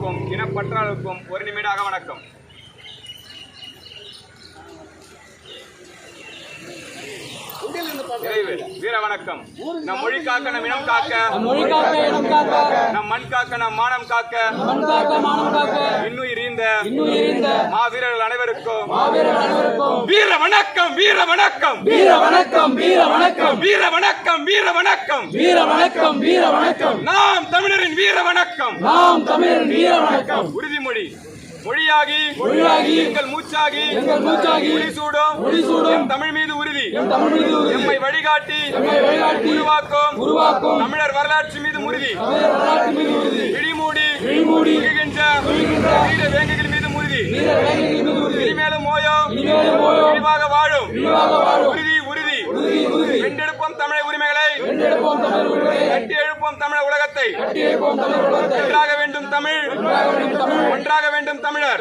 உணர்வுக்கும் இனப்பற்றாளருக்கும் ஒரு நிமிட அக வணக்கம் வீர வணக்கம். நம் மொழி காக்க. நம் இனம் காக்க. நம் மண் காக்க நம் மானம் காக்க. மாவீரர்கள் அனைவருக்கும் வீர வணக்கம் வீர வணக்கம். வீர வணக்கம் வீர வணக்கம். வீர வணக்கம் வீர வணக்கம். வீர வணக்கம் வீர வணக்கம். நாம் தமிழரின் வீர வணக்கம். நாம் தமிழரின் வீர வணக்கம். உறுதிமொழி. மொழியாகி மொழியாகி எங்கள் மூச்சாகி எங்கள் மூச்சாகி முடிசூடும் முடிசூடும் தமிழ் மீது உறுதி. தமிழ் மீது உறுதி. வழிகாட்டி எம்மை வழிகாட்டி உருவாக்கும். உருவாக்கும். தமிழர் வரலாற்று மீது உறுதி. தமிழர் வரலாற்று மீது உறுதி. விழிமூடி விழிமூடி விழுகின்ற விழுகின்ற வீர வேங்கைகள் மீது உறுதி இனிமேலும் ஓயம். விரிவாக வாழும். உறுதி உறுதி. வென்றெடுப்போம் தமிழ் உரிமைகளை. கட்டி எழுப்போம் தமிழ் உலகத்தை. ஒன்றாக வேண்டும் தமிழ். ஒன்றாக வேண்டும் தமிழர்.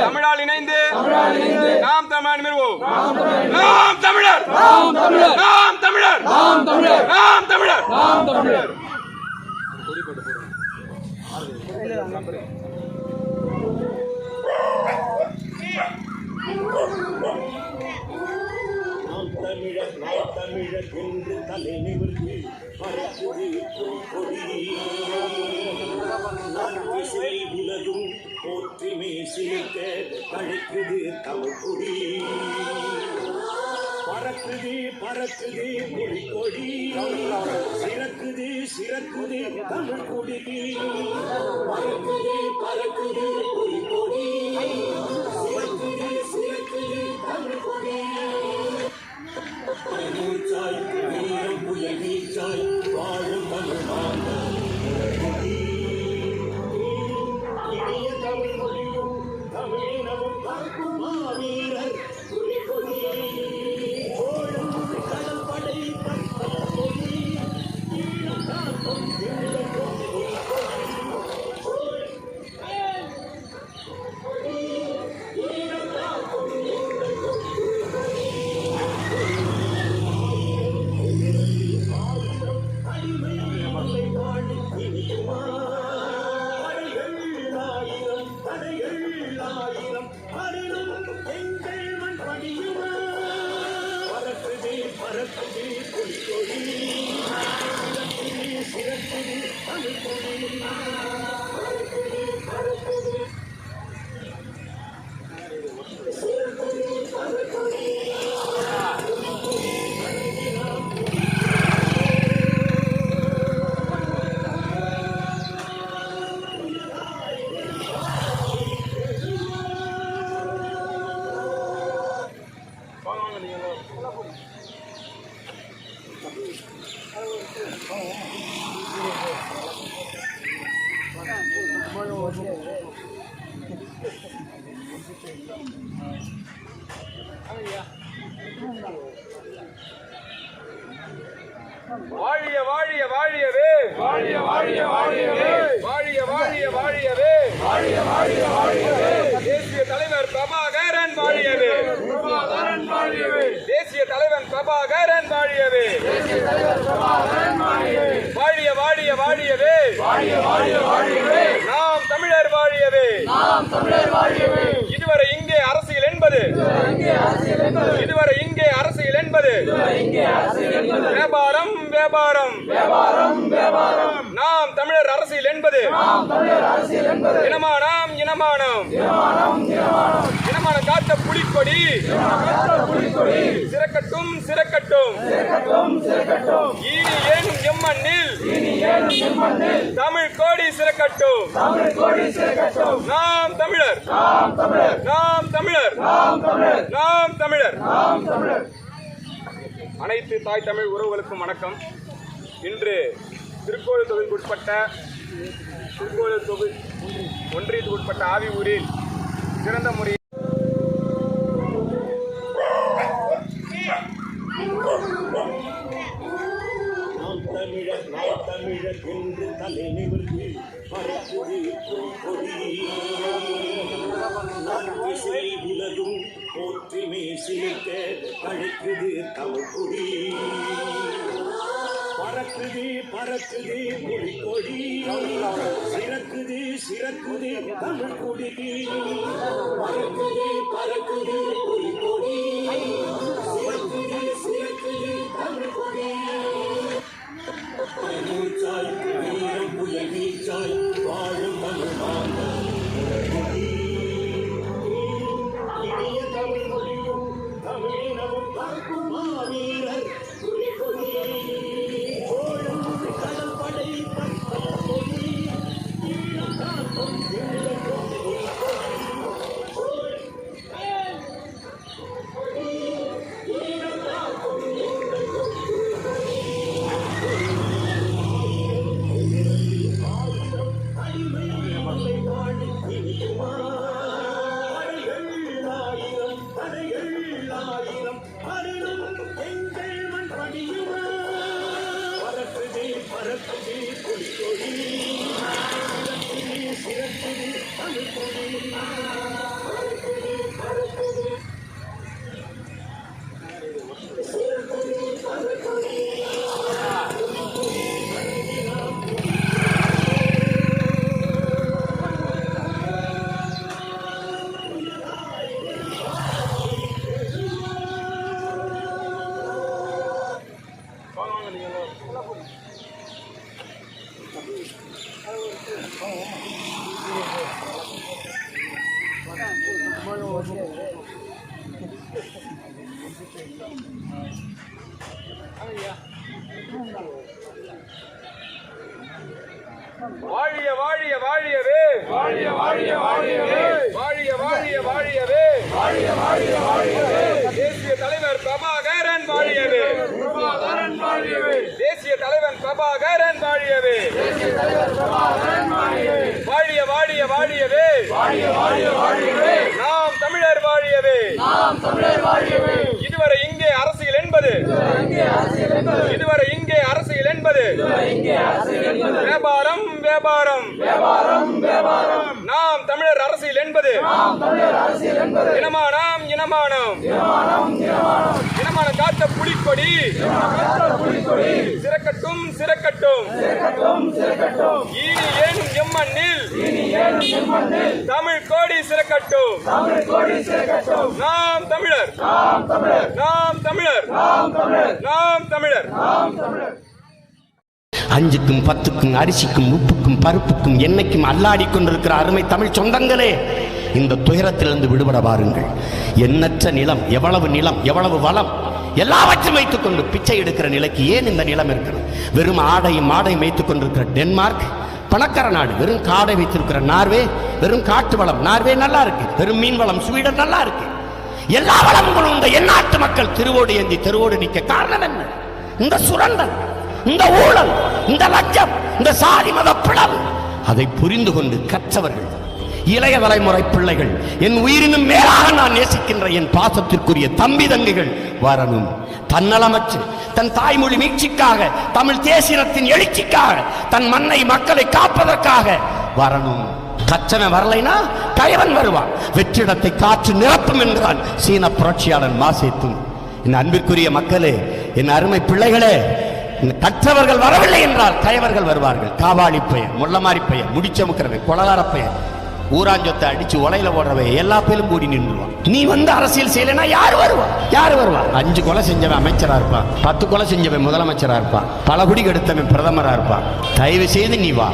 தமிழால் இணைந்து நாம் தமிழ் மிருவோம் நாம் தமிழர். நாம் தமிழர். நாம் தமிழர். நாம் தமிழர். நாம் தமிழர். தமிழர் என்று தலை நிமிர்ந்து மறைக்குது கொடி. நம் உலகும் போற்றிமே சிலிக்க கழிக்குது தமிழ் கொடி பறக்குது பறக்குது மொழி கொடி சிறக்குது சிறக்குது தமிழ் கொடி பறக்குது பறக்குது மொழி கொடி வாழிய வாழிய வாழியவே. வாழிய வாழிய வாழியவே. வாழிய வாழிய வாழியவே. வாழிய வாழிய வாழியவே. தேசிய தலைவர் பிரபாகரன் வாழியவே. பிரபாகரன் வாழியவே. தேசிய தலைவன் பிரபாகரன் வாழியவே. தேசிய தலைவர் பிரபாகரன் வாழியவே வாழிய வாழிய வாழியவே வாழிய வாழிய வாழியவே நாம் தமிழர் வாழியவே. நாம் தமிழர் வாழியவே. இதுவரை இங்கே அரசியல் என்பது. இதுவரை இங்கே அரசியல் என்பது. வியாபாரம் வியாபாரம். வியாபாரம் வியாபாரம். அரசியல் என்பது இனமானம் இனமானம். இனமான காத்த புலிக்கொடி. சிறக்கட்டும் சிறக்கட்டும். இனி ஏனும் எம்மண்ணில் தமிழ் கோடி சிறக்கட்டும். நாம் தமிழர். நாம் தமிழர். நாம் தமிழர். அனைத்து தாய் தமிழ் உறவுகளுக்கும் வணக்கம். இன்று திருக்கோயில் தொகுதிக்கு உட்பட்ட திருக்கோயில் தொகுதி ஒன்றியத்துக்கு உட்பட்ட ஆவியூரில் சிறந்த முறையில் தமிழர் என்று தலைநிமிர்ந்து மறைக்குடி கொடி நம்பிசை உலகும் தமிழ் கொடி பறக்குது பறக்குது மொழி கொடி. சிறக்குது சிறக்குது தமிழ் கொடி. பறக்குது பறக்குது வாழிய வாழிய வாழியவே. வாழிய வாழிய வாழியவே. வாழிய வாழிய வாழியவே வாழிய வாழிய வாழியவே தேசிய தலைவர் பிரபாகரன் வாழியவே. பிரபாகரன் வாழியவே. பிரபாகரன் வாழியவே. வாழிய வாழிய வாழியவே. வாழிய வாழியவே நாம் தமிழர் வாழியவே. இதுவரை இங்கே அரசியல் என்பது. இதுவரை இங்கே அரசியல் என்பது. வியாபாரம் வியாபாரம் வியாபாரம் வியாபாரம். நாம் தமிழர் அரசியல் என்பது. இனமானம் இனமானம். எம்மான காத்த புலிக்கொடி சிறக்கட்டும் சிறக்கட்டும். இனி ஏனும் எம்மண்ணில். தமிழ் கோடி சிறக்கட்டும். நாம் தமிழர். நாம் தமிழர். நாம் தமிழர். அஞ்சுக்கும் பத்துக்கும் அரிசிக்கும் உப்புக்கும் பருப்புக்கும் எண்ணெய்க்கும் அல்லாடி கொண்டிருக்கிற அருமை தமிழ் சொந்தங்களே இந்த துயரத்திலிருந்து விடுபட பாருங்கள் எண்ணற்ற நிலம் எவ்வளவு நிலம் எவ்வளவு வளம் எல்லாவற்றையும் வைத்துக் கொண்டு பிச்சை எடுக்கிற நிலைக்கு ஏன் இந்த நிலம் இருக்கிறது? வெறும் ஆடையும் மாடையும் வைத்துக் கொண்டிருக்கிற டென்மார்க் பணக்கார நாடு வெறும் காடை வைத்திருக்கிற நார்வே வெறும் காட்டு வளம் நார்வே நல்லா இருக்கு. வெறும் மீன் வளம் ஸ்வீடன் நல்லா இருக்கு. எல்லா வளங்களும் இந்த எந்நாட்டு மக்கள் திருவோடு ஏந்தி தெருவோடு நிற்க காரணம் என்ன? இந்த சுரண்டல் இந்த ஊழல் இந்த லஞ்சம் இந்த சாதி மத பிளவு. அதை புரிந்து கொண்டு கற்றவர்கள் இளைய தலைமுறை பிள்ளைகள் என் உயிரினும் மேலாக நான் நேசிக்கின்ற என் பாசத்திற்குரிய தம்பி தங்கைகள் வரணும். தன்னலமற்று தன் தாய்மொழி மீட்சிக்காக தமிழ் தேசியத்தின் எழுச்சிக்காக தன் மண்ணை மக்களை காப்பதற்காக வரணும். கச்சனை வரலைனா கயவன் வருவான். வெற்றிடத்தை காற்று நிரப்பும் என்றான் சீன புரட்சியாளன் மாசேத்தும். என் அன்பிற்குரிய மக்களே என் அருமை பிள்ளைகளே கற்றவர்கள் வரவில்லை என்றால் கயவர்கள் வருவார்கள். காவாளி பெயர் முள்ளமாரி பெயர் முடிச்சமுக்கிறவன் கொலகார பெயர். ஊராஞ்சொத்தை அடிச்சு உலையில போடுறவ எல்லா பேரும் கூடி நின்றுவான். நீ வந்து அரசியல் செய்யலைன்னா யார் வருவா? யார் வருவா? அஞ்சு கொலை செஞ்சவன் அமைச்சரா இருப்பான் பத்து கொலை செஞ்சவன் முதலமைச்சரா இருப்பான் பல குடி கெடுத்தவன் பிரதமரா இருப்பான் தயவு செய்து நீ வா.